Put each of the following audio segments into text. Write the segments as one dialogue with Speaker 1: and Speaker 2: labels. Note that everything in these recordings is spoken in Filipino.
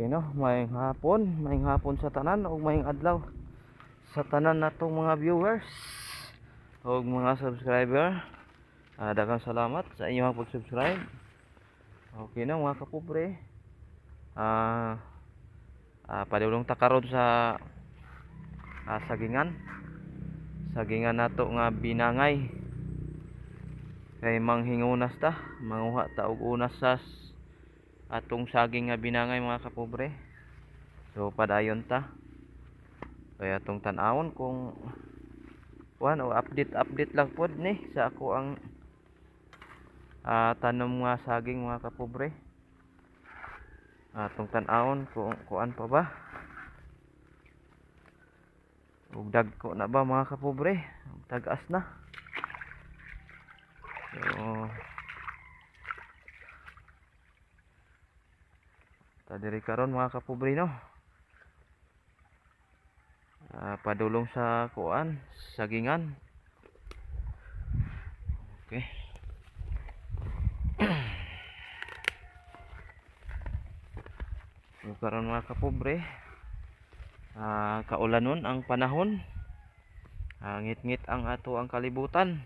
Speaker 1: Okay no, mayong hapon, mayong hapon sa tanan o mayong adlaw sa tanan natong mga viewers o mga subscriber. Ah, daghang salamat sa inyong pag-subscribe. Okay na mga kapobre. Ah, ah padulong ta karon sa ah, sagingan. Sagingan nato nga binangay. Kay manghingunas ta, manguha ta og unas sa atong saging nga binangay mga kapobre. So padayon ta. Kaya atong tan-awon kung kuan o update update lang pod ni sa ako ang ah, tanom nga saging mga kapobre. Atong tan-awon kung kuan pa ba. Ug dagko na ba mga kapobre? Tagas na. So, ta diri karon mga kapobre no. Ah, padulong sa kuan, sagingan. Okay. So, karon mga kapobre, ah, kaulanon ang panahon. Ah, ngit-ngit ang ato ang kalibutan.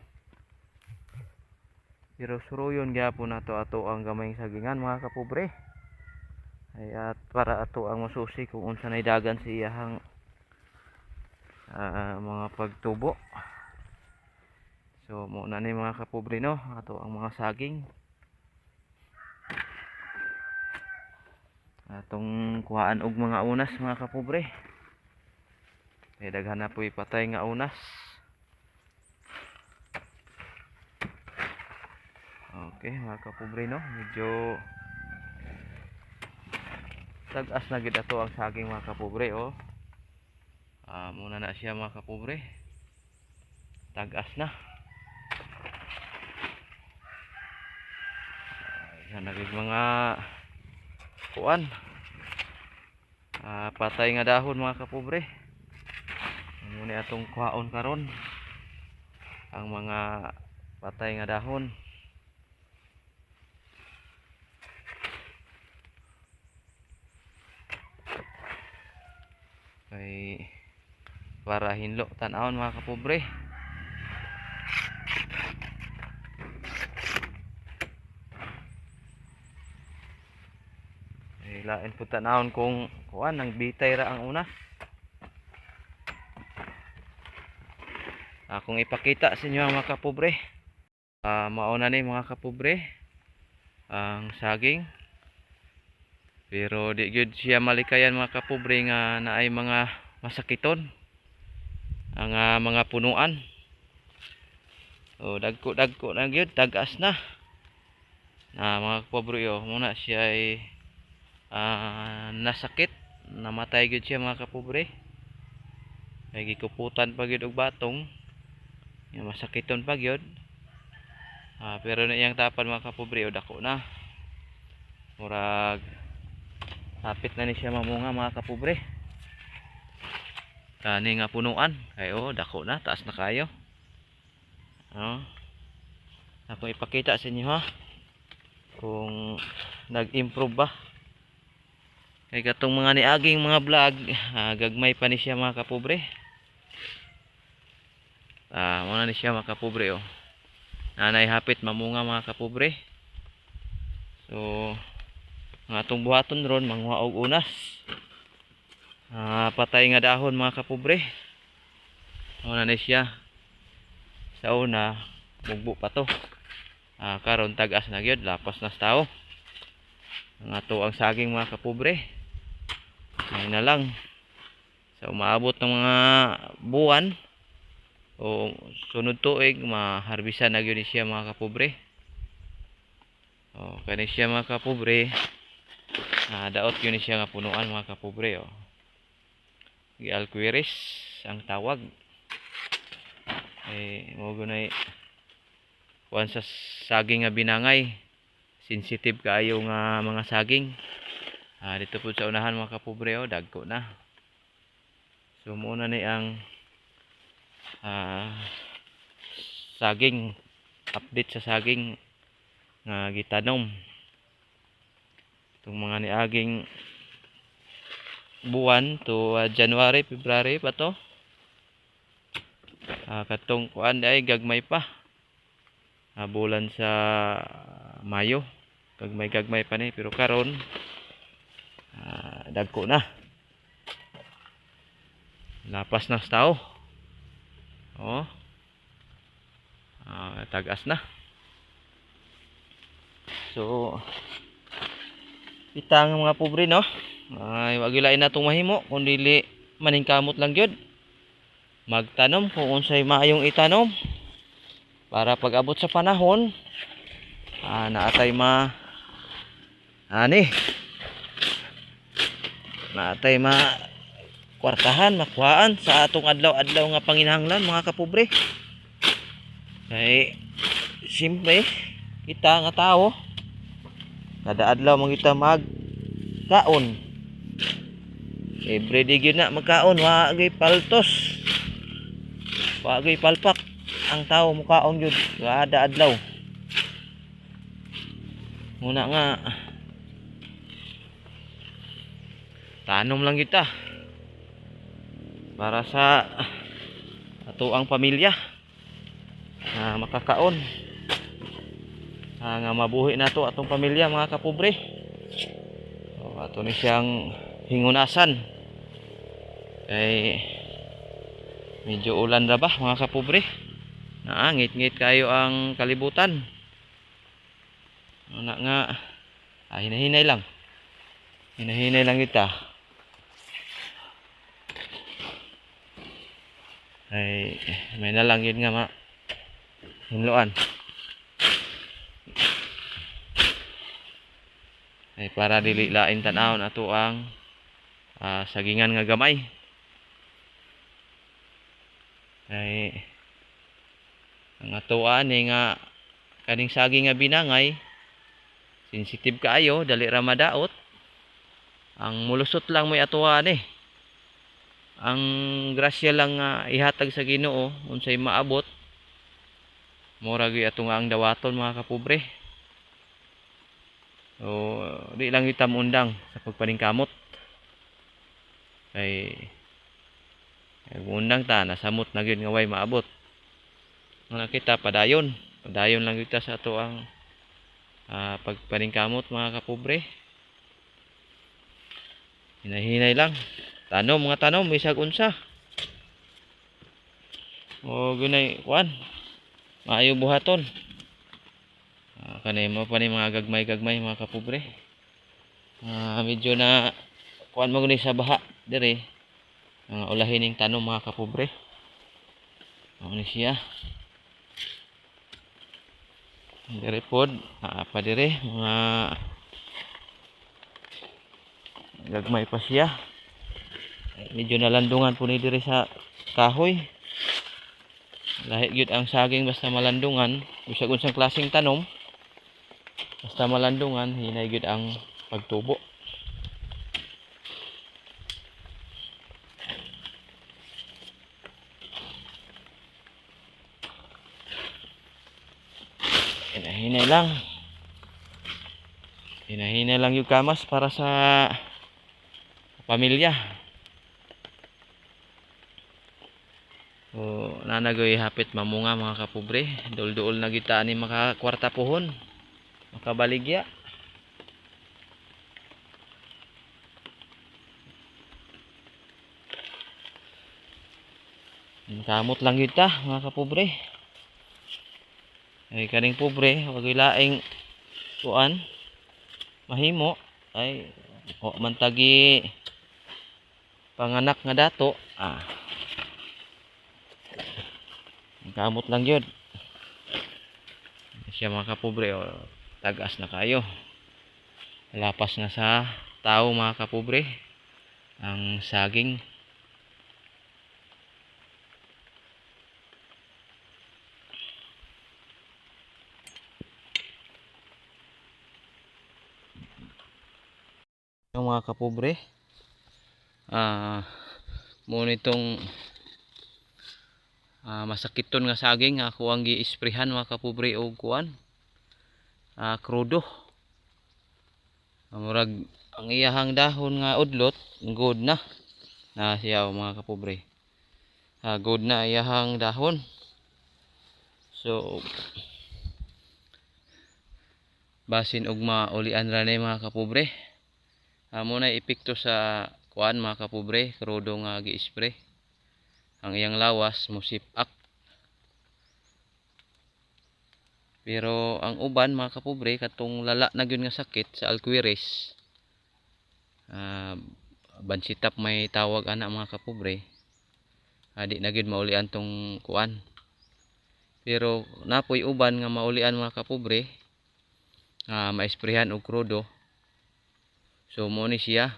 Speaker 1: Pero suruyon gyapon nato ato ang gamayng sagingan mga kapobre. Ay at para ato ang masusi kung unsa nay dagan sa iyahang ah, mga pagtubo. So mo na ni mga kapobre no, ato ang mga saging. Atong kuhaan og mga unas mga kapobre. Kay daghan na po'y patay nga unas. Okay, mga kapobre no, medyo tagas na gid ato ang saging mga kapobre oh. Ah, muna na siya mga kapobre. Tagas na. Yan na mga kuan. Ah, patay nga dahon mga kapobre. Muna atong kuhaon karon ang mga patay nga dahon. Kay para hinlo tan-awon mga kapobre. Ay lain po tan-awon kung kuan nang bitay ra ang unas akong ipakita sa inyo mga kapobre. Ah mauna ni mga kapobre ang saging pero di gyud siya malikayan mga kapobre nga naay mga masakiton ang ah, mga punuan. O dagko dagko na gyud tagas na. Na mga kapobre yo muna siya ay ah, nasakit, namatay gyud siya mga kapobre. Kay gikuputan pa gyud og batong. Nga masakiton pa gyud. Ah, pero na iyang tapan mga kapobre o dako na. Murag Hapit na ni siya mamunga mga kapobre. Kani nga punuan. Kay oh, dako na, taas na kayo. Oh. Ako ipakita sa inyo ha. Kung nag-improve ba. Kay katong mga niaging mga vlog, ah, gagmay pa ni siya mga kapobre. Ah, muna ni siya mga kapobre oh. Nanay hapit mamunga mga kapobre. So, nga atong buhaton ron manguha unas. Ah, patay nga dahon mga kapobre. Una na siya. Sa una mugbo pa to. Ah, karon tagas na gyud lapas na sa tao. Ang ato ang saging mga kapobre. Ngayon na lang. Sa umaabot ng mga buwan o sunod tuig maharbisan na gyud siya mga kapobre. O kani siya mga kapobre Ah, daot yun siya nga punuan mga kapobre oh. Gialquiris ang tawag. Eh mo gunay kuan sa saging nga binangay. Sensitive kaayo nga mga saging. Ah, dito po sa unahan mga kapobre oh, dagko na. So muna ni ang ah, saging update sa saging nga gitanom itong mga niaging buwan to ah, January, February pa to. Ah, katong kuan ay gagmay pa. Ah, bulan sa Mayo. Gagmay gagmay pa ni pero karon ah, dagko na. Lapas na sa tao. Oh. Ah, tagas na. So, kita nga mga pobre no. Ay wag lain natong mahimo kun dili maningkamot lang gyud. Magtanom kung unsay maayong itanom para pag abot sa panahon ah, naatay ma ani naatay ma kwartahan makuhaan sa atong adlaw-adlaw nga panginahanglan mga kapobre. Kay simple kita nga tao kada adlaw man kita mag kaon everyday gyud na magkaon. Wa paltos. Wa gay palpak. Ang tao mukaon gyud. Kada adlaw. Muna nga. Tanom lang kita. Para sa ato ang pamilya. Na makakaon Ah, nga mabuhi na to atong pamilya mga kapobre. O, ato ni siyang hingunasan. Kay medyo ulan ra ba mga kapobre? Naangit-ngit kayo ang kalibutan. Na nga ah, hinahinay lang. Hinahinay lang kita. Ay may na lang yun nga ma hinluan ay para dili lain tan-awon ato ang ah, sagingan nga gamay. Ay ang ato ani nga kaning saging nga binangay sensitive kaayo dali ra madaot. Ang mulusot lang may ato ani ang grasya lang nga ihatag sa Ginoo unsay maabot. Mura gyud ato ang dawaton mga kapobre So, di lang kita undang sa pagpaningkamot. Kay undang ta nasamot na gyud nga way maabot. Nga kita padayon, padayon lang kita sa ato ang ah, pagpaningkamot mga kapobre. Hinahinay lang. Tanom mga tanom bisag unsa. O gunay kuan. Maayo buhaton. Ah, kanay mo pa ni mga gagmay-gagmay mga kapobre. Ah, medyo na kuan mo sa baha dire. Ang ulahin ning tanom mga kapobre. Mao ni siya. Dire pod, ah, pa dire mga gagmay pa siya. Medyo nalandungan po ni dire sa kahoy. Lahi gyud ang saging basta malandungan, bisag unsang klaseng tanom. Basta malandungan, hinay gyud ang pagtubo. Hinahinay lang. Hinahinay lang yung kamas para sa pamilya. O nanagoy hapit mamunga mga kapobre. Dul-duol na kita ni makakwarta pohon. Makabaligya. Kamot lang kita mga kapobre. Ay kaning pobre, wag laing kuan mahimo ay o mantagi panganak nga dato ah kamot lang yun siya mga kapobre o tagas na kayo. Lapas na sa tao mga kapobre ang saging. Yung mga kapobre ah mo nitong ah, masakiton nga saging ako ang gi-isprehan mga kapobre og kuan ah, krudo Ah, murag ang iyahang dahon nga udlot good na. Na siya mga kapobre. Ah, good na iyahang dahon. So basin og maulian ra ni mga kapobre. Amo na epekto sa kuan mga kapobre. Krudo nga gi-spray. Ang iyang lawas musip-ak pero ang uban mga kapobre katong lala na gyud nga sakit sa alquiris ah bansitap may tawag ana mga kapobre. Adi na gyud maulian tong kuan. Pero napoy uban nga maulian mga kapobre nga maesprehan og krudo. So mo ni siya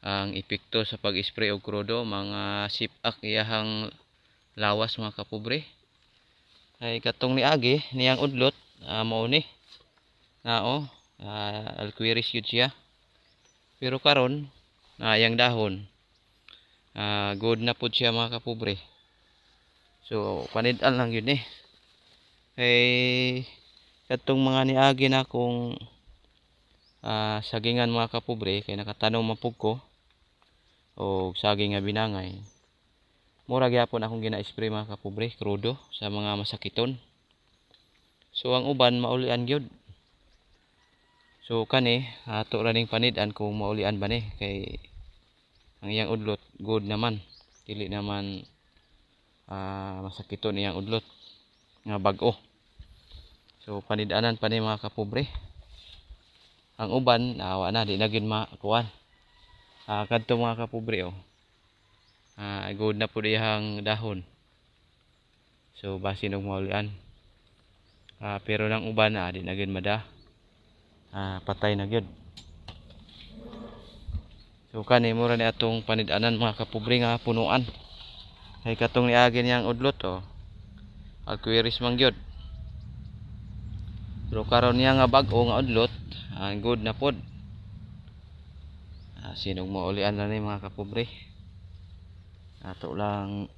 Speaker 1: ang epekto sa pag-spray og krudo mga sip-ak iyahang lawas mga kapobre ay katong niagi niyang udlot ah, mao ni. Nao uh, alquiris yun siya. Pero karon na yang dahon. Ah, good na pud siya mga kapobre. So panid-an lang yun eh. Kay katong mga niagi na kung ah, sagingan mga kapobre kay nakatanom mapug ko o saging nga binangay mura gyapon akong gina-spray mga kapobre krudo sa mga masakiton. So ang uban maulian gyud. So kani ato ra ning panid-an kung maulian ba ni kay ang iyang udlot good naman. Dili naman ah, masakiton iyang udlot nga bag-o. So panid-anan pa ni mga kapobre. Ang uban awa na di na gyud makuan ah, kadto mga kapobre oh ah, good na po diyang dahon. So basin og maulian. Ah, pero nang uban na di na mada. Ah, patay na gyud so kani mura ni atong panid-anan mga kapobre nga punuan. Kay katong niagi niyang udlot oh. Alquiris man gyud. Pero karon niya nga bag-o nga udlot ah, good na pod. Ah, sinog maulian na ni mga kapobre ato lang.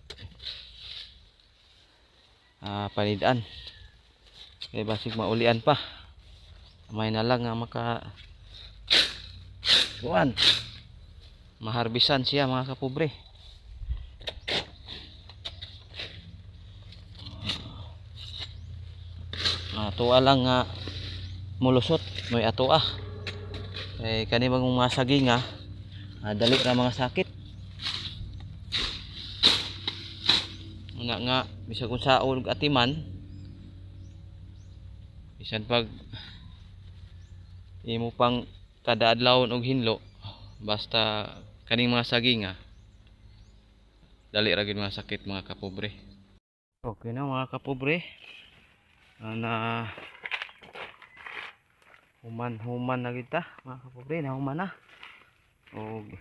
Speaker 1: Ah, panidaan. Kay basig maulian pa. May na lang nga maka kuan. Maharbisan siya mga kapobre. Ato lang nga mulusot. May ato ah kay kani bang mga saginga ah, dali ra mga sakit nga nga bisag kung saon ug atiman bisan pag imo pang kada adlawon og hinlo basta kaning mga saginga dali ra gyud mga sakit mga kapobre. Okay na mga kapobre. Na human human na kita mga kapobre na human na. Og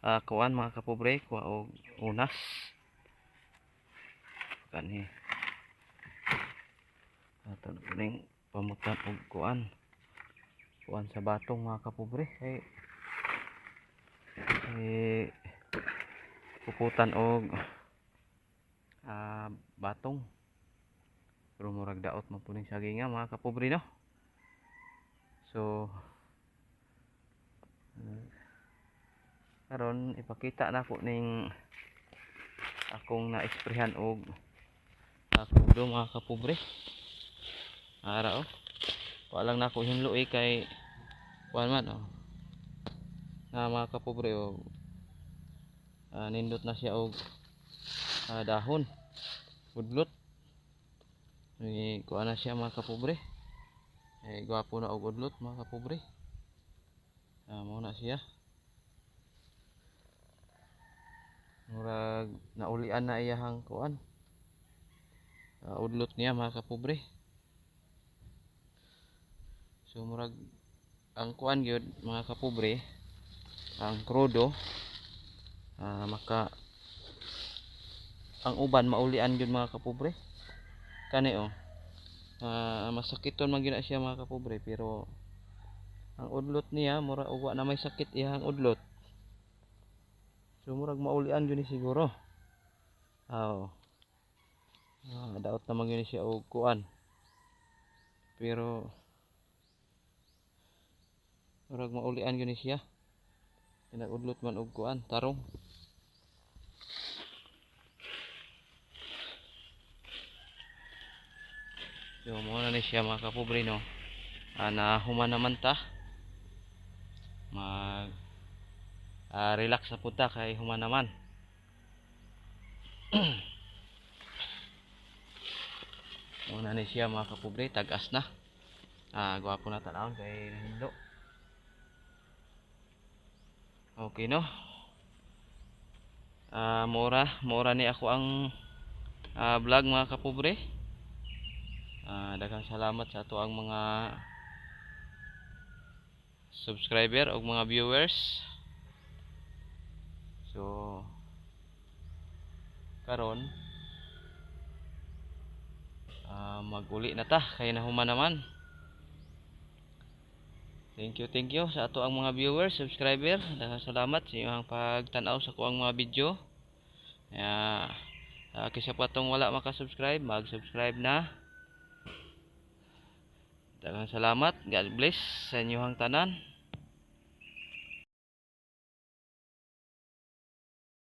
Speaker 1: ah, kuan mga kapobre kuha og unas kani ato na kuning pamutan og kuan. Kuan sa batong mga kapobre. Kay eh puputan og ah, batong. Pero murag daot man puning saginga mga kapobre no? So uh, karon ipakita na ko ning akong na-esprehan og akudo mga kapobre. Ara oh. Walang na ako hinlo eh kay kuan man oh. Na mga kapobre oh. Ah, nindot na siya og ah, dahon. Budlot. Eh, kuan na siya mga kapobre. Eh gwapo na og udlot mga kapobre. Ah, mo na siya. Murag naulian na iyahang kuan uh, udlot niya mga kapobre. So murag ang kuan gyud mga kapobre ang krudo ah, maka ang uban maulian gyud mga kapobre. Kani oh ah, masakiton man gyud siya mga kapobre pero ang udlot niya mura uwa na may sakit iyang udlot so murag maulian gyud siguro. Aw ah, daot naman yun siya og kuan pero Murag maulian gyud ni siya. Pinagudlot man og kuan, tarong. So, mo na ni siya mga kapobre no. Ah, na human naman ta. Mag ah, relax sa punta kay human naman. Muna ni siya mga kapobre, tagas na. Ah, gwapo na tanawon kay nahindo. Okay no. Ah, mura, mura ni ako ang ah, vlog mga kapobre. Ah, daghang salamat sa ato ang mga subscriber o mga viewers. So karon maguli na ta kay nahuman naman. Thank you, thank you sa ato ang mga viewers, subscriber. Salamat sa inyong pagtan-aw sa kuang mga video. Ya, uh, kisa pa tong wala maka-subscribe, mag-subscribe na. Salamat. God bless sa inyong tanan.